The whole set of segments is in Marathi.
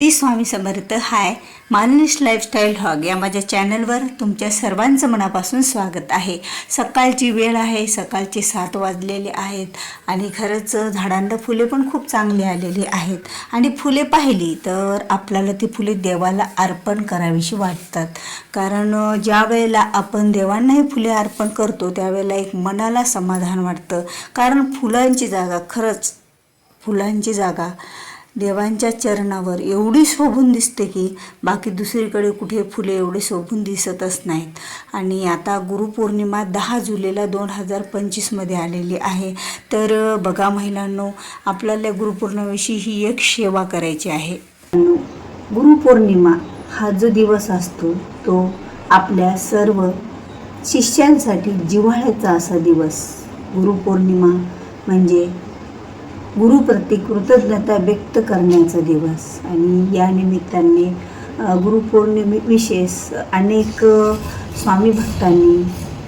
ती स्वामी समर्थ. हाय मालनिश लाईफस्टाईल हॉग या माझ्या चॅनलवर तुमच्या सर्वांचं मनापासून स्वागत आहे. सकाळची वेळ आहे सकाळचे सात वाजलेले आहेत आणि खरंच झाडांना फुले पण खूप चांगली आलेली आहेत. आणि फुले पाहिली तर आपल्याला ती फुले देवाला अर्पण करावीशी वाटतात. कारण ज्या वेळेला आपण देवांनाही फुले अर्पण करतो त्यावेळेला एक मनाला समाधान वाटतं. कारण फुलांची जागा खरंच फुलांची जागा देवांच्या चरणावर एवढी शोभून दिसते की बाकी दुसरीकडे कुठे फुले एवढे शोभून दिसतच नाहीत. आणि आता गुरुपौर्णिमा दहा जुलैला दोन हजार पंचवीसमध्ये आलेली आहे. तर बघा महिलांनो आपल्याला गुरुपौर्णिमेशी ही एक सेवा करायची आहे. गुरुपौर्णिमा हा जो दिवस असतो तो आपल्या सर्व शिष्यांसाठी जिव्हाळ्याचा असा दिवस. गुरुपौर्णिमा म्हणजे गुरुप्रती कृतज्ञता व्यक्त करण्याचा दिवस. आणि या निमित्ताने गुरुपौर्णिमे विशेष अनेक स्वामी भक्तांनी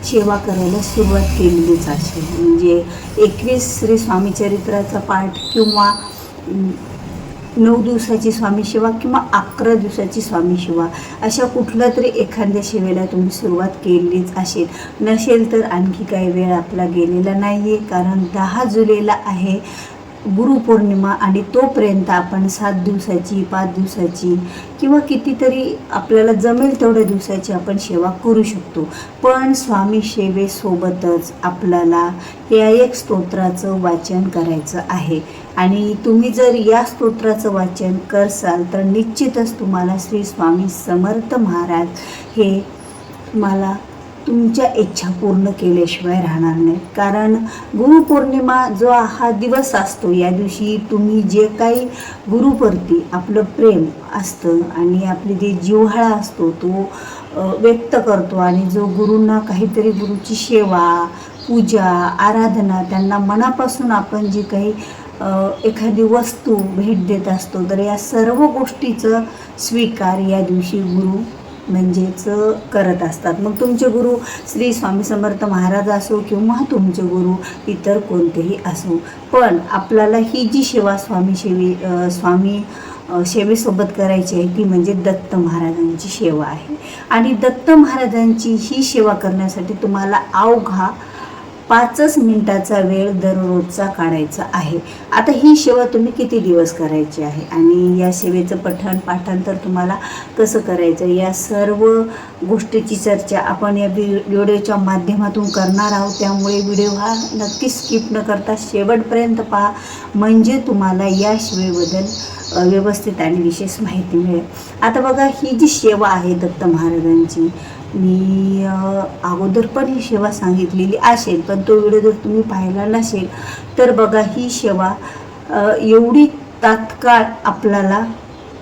सेवा करायला सुरुवात केलेलीच असेल म्हणजे एकवीस श्री स्वामी चरित्राचा पाठ किंवा नऊ दिवसाची स्वामी सेवा किंवा अकरा दिवसाची स्वामी सेवा अशा कुठल्या तरी एखाद्या सेवेला तुम्ही सुरुवात केलीच असेल. नसेल तर आणखी काही वेळ आपला गेलेला नाही आहे कारण दहा जुलैला आहे. गुरुपौर्णिमा आणि तोपर्यंत आपण सात दिवसाची पाच दिवसाची किंवा कितीतरी आपल्याला जमेल तेवढ्या दिवसाची आपण सेवा करू शकतो. पण स्वामी सेवेसोबतच आपल्याला या एक स्तोत्राचं वाचन करायचं आहे. आणि तुम्ही जर या स्तोत्राचं वाचन करसाल तर निश्चितच तुम्हाला श्री स्वामी समर्थ महाराज हे तुम्हाला तुमच्या इच्छा पूर्ण केल्याशिवाय राहणार नाही कारण गुरुपौर्णिमा जो हा दिवस असतो या दिवशी तुम्ही जे काही गुरुप्रती आपलं प्रेम असतं आणि आपली जे जिव्हाळा असतो तो व्यक्त करतो आणि जो गुरूंना काहीतरी गुरुची सेवा पूजा आराधना त्यांना मनापासून आपण जी काही एखादी वस्तू भेट देत असतो तर या सर्व गोष्टीचं स्वीकार या दिवशी गुरु म्हणजेच करत असतात. मग तुमचे गुरु श्री स्वामी समर्थ महाराज असो किंवा तुमचे गुरु इतर कोणतेही असो पण आपल्याला ही जी सेवा स्वामी सेवे स्वामी सेवेसोबत करायची आहे ती म्हणजे दत्त महाराजांची सेवा आहे. आणि दत्त महाराजांची ही सेवा करण्यासाठी तुम्हाला अवघा पाचच मिनिटाचा वेळ दररोजचा काढायचा आहे. आता ही सेवा तुम्ही किती दिवस करायची आहे? आणि या सेवेचं पठण पाठांतर तुम्हाला कसं करायचं या सर्व गोष्टीची चर्चा आपण या व्हिडिओच्या माध्यमातून करणार आहोत. त्यामुळे व्हिडिओ हा नक्की स्किप न करता शेवटपर्यंत पहा. म्हणजे तुम्हाला या सेवेबद्दल व्यवस्थित आणि विशेष माहिती मिळेल. आता बघा ही जी सेवा आहे दत्त महाराजांची मी अगोदर पण ही सेवा सांगितलेली असेल पण तो व्हिडिओ जर तुम्ही पाहिला नसेल तर बघा ही सेवा एवढी तात्काळ आपल्याला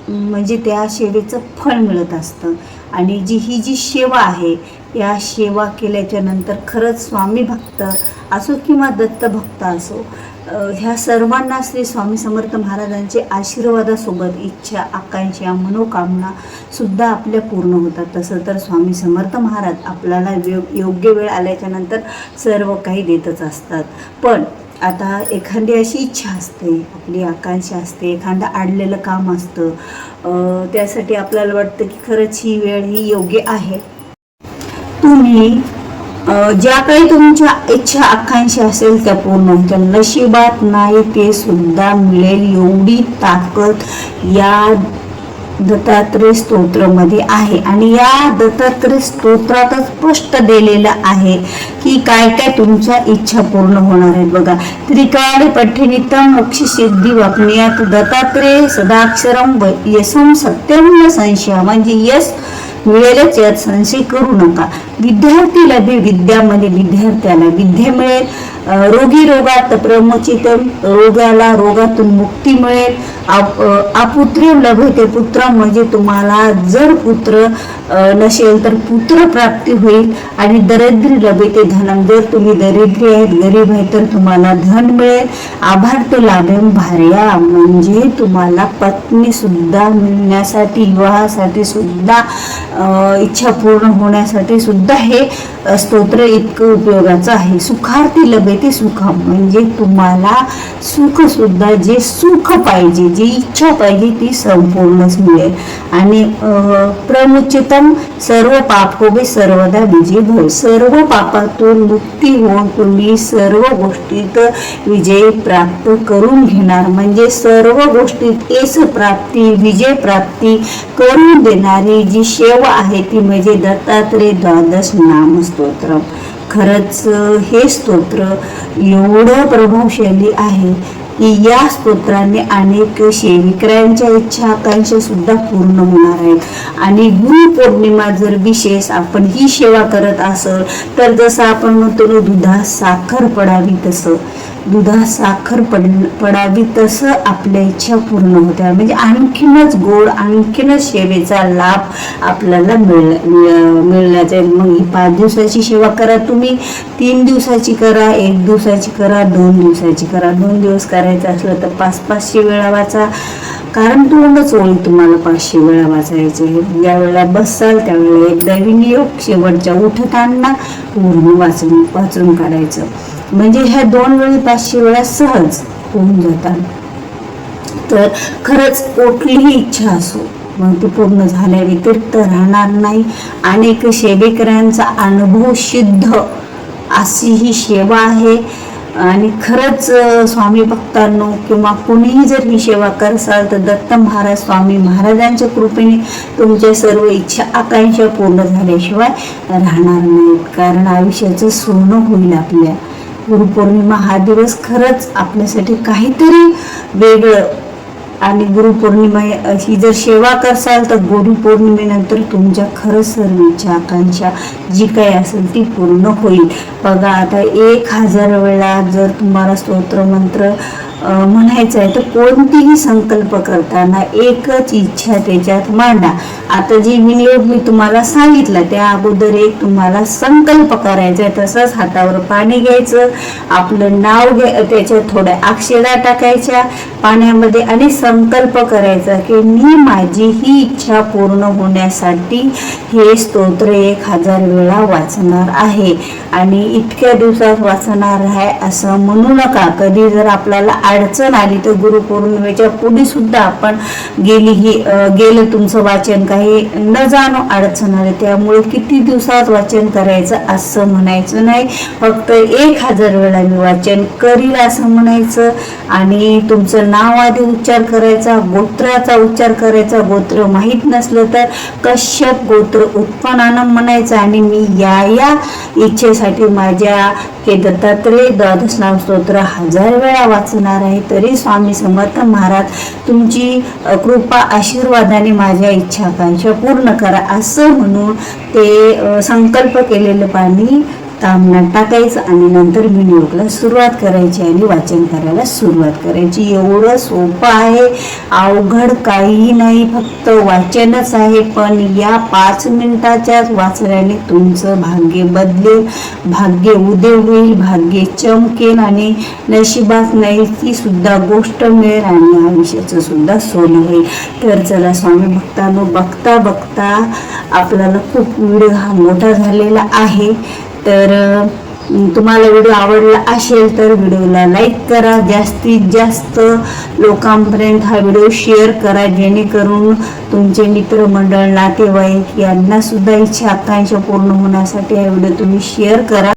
म्हणजे त्या सेवेचं फळ मिळत असतं. आणि जी ही जी सेवा आहे या सेवा केल्याच्यानंतर खरंच स्वामी भक्त असो किंवा दत्त भक्त असो ह्या सर्वांना श्री स्वामी समर्थ महाराजांचे आशीर्वादासोबत इच्छा आकांक्षा मनोकामना सुद्धा आपल्या पूर्ण होतात. तसं तर स्वामी समर्थ महाराज आपल्याला योग्य वेळ आल्याच्यानंतर सर्व काही देतच असतात. पण आता एखादी अशी इच्छा असते आपली आकांक्षा असते एखादं आडलेलं काम असतं त्यासाठी आपल्याला वाटतं की खरंच ही वेळ ही योग्य आहे. तुम्ही ज्या काही तुमच्या इच्छा आकांक्षा असेल त्या पूर्ण होतील. नशिबात नाही ते सुद्धा मिळेल एवढी ताकद या दत्तात्रय स्तोत्रमध्ये आहे. आणि या दत्तात्रय स्तोत्रातच स्पष्ट दिलेलं आहे की काय काय तुमच्या इच्छा पूर्ण होणार आहेत बघा. त्रिकाळ पठ्यनितम मोक्ष सिद्धी वापण्यात दत्तात्रय सदाक्षरम यसम यशम सत्यम न संशय. म्हणजे यश मिळेलच यात संशय करू नका. विद्यार्थीला बी विद्यामध्ये विद्यार्थ्याला विद्या मिळेल. रोगी रोगात प्रमोचित रोगाला रोगातून मुक्ती मिळेल. आप- लभते पुत्र म्हणजे तुम्हाला जर पुत्र नसेल तर पुत्र प्राप्ती होईल. आणि दरिद्री लभते धनम जर तुम्ही दरिद्री आहेत गरीब आहे तर तुम्हाला धन मिळेल. आभार्थ लाभेम भार्या म्हणजे तुम्हाला पत्नी सुद्धा मिळण्यासाठी विवाहासाठी सुद्धा इच्छा पूर्ण होण्यासाठी सुद्धा हे स्तोत्र इतकं उपयोगाचं आहे. सुखार्थी लभेते ते सुखम म्हणजे तुम्हाला सुख सुद्धा जे सुख पाहिजे जी इच्छा पाहिजे ती संपूर्णच मिळेल. आणि प्रमुचितम सर्व पाप होवे सर्वदा विजय भव. सर्व पापातून मुक्ती होऊन तुम्ही सर्व गोष्टीत विजय प्राप्त करून घेणार. म्हणजे सर्व गोष्टीत एस प्राप्ती विजय प्राप्ती करून देणारी जी सेवा आहे ती म्हणजे दत्तात्रय द्वादश नामस्तोत्र खरंच हे स्तोत्र एवढं प्रभावशाली आहे की या स्तोत्राने अनेक सेविकरांच्या इच्छा आकांक्षा सुद्धा पूर्ण होणार आहेत. आणि गुरुपौर्णिमा जर विशेष आपण ही सेवा करत असल तर जसं आपण म्हणतो ना दुधात साखर पडावी तसं. दुधा साखर पड पडावी तसं आपल्या इच्छा पूर्ण होत्या म्हणजे आणखीनच गोड आणखीनच सेवेचा लाभ आपल्याला मिळ मिळला जाईल मग ही पाच दिवसाची सेवा करा तुम्ही. तीन दिवसाची करा एक दिवसाची करा दोन दिवसाची करा. दोन दिवस करायचं असलं तर पाच पाचशे वेळा वाचा. कारण तोंडच ओळी तुम्हाला पाचशे वेळा वाचायचे ज्या वेळेला बसाल त्यावेळेला एकदा विनियोग शेवटच्या उठताना पूर्ण वाचून वाचून काढायचं. म्हणजे ह्या दोन वेळी पाचशे वेळा सहज होऊन जातात. तर खरंच कुठलीही इच्छा असो मग ती पूर्ण झाल्या व्यतिरिक्त राहणार नाही. अनेक सेवेकरांचा अनुभव सिद्ध अशी ही सेवा आहे. आणि खरंच स्वामी भक्तांनो किंवा कुणीही जर ही सेवा करसाल तर दत्त महाराज स्वामी महाराजांच्या कृपेने तुमच्या सर्व इच्छा आकांक्षा पूर्ण झाल्याशिवाय राहणार नाहीत. कारण आयुष्याचं सोनं होईल आपल्या गुरुपौर्णिमा हा दिवस खरंच आपल्यासाठी काहीतरी वेगळं आणि गुरुपौर्णिमा अशी जर सेवा करसाल तर गुरुपौर्णिमेनंतर तुमच्या खरंच सर्व इच्छा आकांक्षा जी काही असेल ती पूर्ण होईल. बघा आता एक हजार वेळा जर तुम्हाला स्तोत्रमंत्र म्हणायचं आहे तर कोणतीही संकल्प करताना एकच इच्छा त्याच्यात मांडा. आता जी विनियोग मी तुम्हाला सांगितलं त्या अगोदर एक तुम्हाला संकल्प करायचा आहे तसंच हातावर पाणी घ्यायचं आपलं नाव घ्या त्याच्यात थोड्या अक्षरा टाकायच्या पाण्यामध्ये आणि संकल्प करायचा की मी माझी ही इच्छा पूर्ण होण्यासाठी हे स्तोत्र एक हजार वेळा वाचणार आहे. आणि इतक्या दिवसात वाचणार आहे असं म्हणू नका. कधी जर आपल्याला अडचण आली तर गुरुपौर्णिमेच्या पुढे सुद्धा आपण गेली ही गेलं तुमचं वाचन काही न जाणो अडचण आली त्यामुळे किती दिवसात वाचन करायचं असं म्हणायचं नाही. फक्त एक हजार वेळा मी वाचन करील असं म्हणायचं. आणि तुमचं नाव आधी उच्चार करायचा गोत्राचा उच्चार करायचा गोत्र माहीत नसलं तर कश्यप गोत्र उत्पन्नानं म्हणायचं आणि मी या या इच्छेसाठी माझ्या हे दत्तात्रय द्वादश नाम स्तोत्र हजार वेळा वाचणार आहे. तरी स्वामी समर्थ महाराज तुमची कृपा आशीर्वादाने माझ्या इच्छाकांक्षा पूर्ण करा असं म्हणून ते संकल्प केलेलं पाणी तामणात टाकायचं आणि नंतर विनियोगला सुरुवात करायची आणि वाचन करायला सुरुवात करायची. एवढं सोपं आहे. अवघड काही नाही. फक्त वाचनच आहे. पण या पाच मिनिटाच्याच वाचल्याने तुमचं भाग्य बदलेल. भाग्य उदय होईल. भाग्य चमकेल आणि नशिबात नाही ती सुद्धा गोष्ट मिळेल आणि आयुष्याचं सुद्धा सोनं होईल. तर चला स्वामी भक्तांनो बघता बघता आपल्याला खूप व्हिडिओ हा मोठा झालेला आहे. तर तुम्हाला व्हिडिओ आवडला असेल तर व्हिडिओला लाईक करा. जास्तीत जास्त लोकांपर्यंत हा व्हिडिओ शेअर करा. जेणेकरून तुमचे मित्रमंडळ नातेवाईक यांनासुद्धा इच्छा आकांक्षा पूर्ण होण्यासाठी हा व्हिडिओ तुम्ही शेअर करा.